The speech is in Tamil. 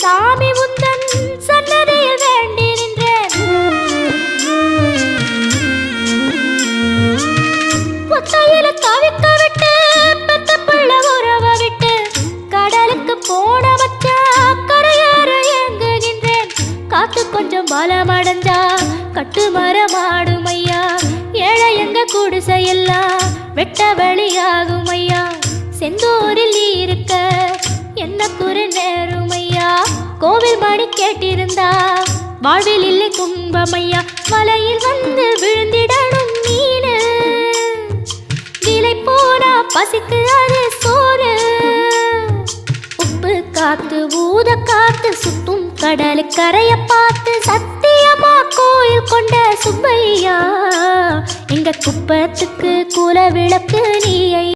சாமி உந்தன் சன்னதியில் வேண்டி நின்றேன். ஒத்தையில தவிக்க விட்டு பெத்த பிள்ளை உறவ விட்டு கடலுக்கு போன வச்சா கரையேற இயங்குகின்றேன் காத்து கொஞ்சம் பலமடைஞ்சா கட்டு மரமாடும் ஐயா. ஏழை எங்க குடிசையெல்லாம் வெட்ட வழியாகும் ஐயா. செந்தூரில் இருக்க என்ன குறு கோவில் மணி கேட்டிருந்தா. வாழ்வில் இல்லை துன்பம் மலையில் வந்து விழுந்திடணும் மீன் விலை போனா பசிக்கு அது சோறு. உப்பு காத்து ஊத காத்து சுத்தும் கடலு கரைய பார்த்து சத்தியமா கோயில் கொண்ட சுப்பையா. எங்க குப்பத்துக்கு குல விளக்கு நீ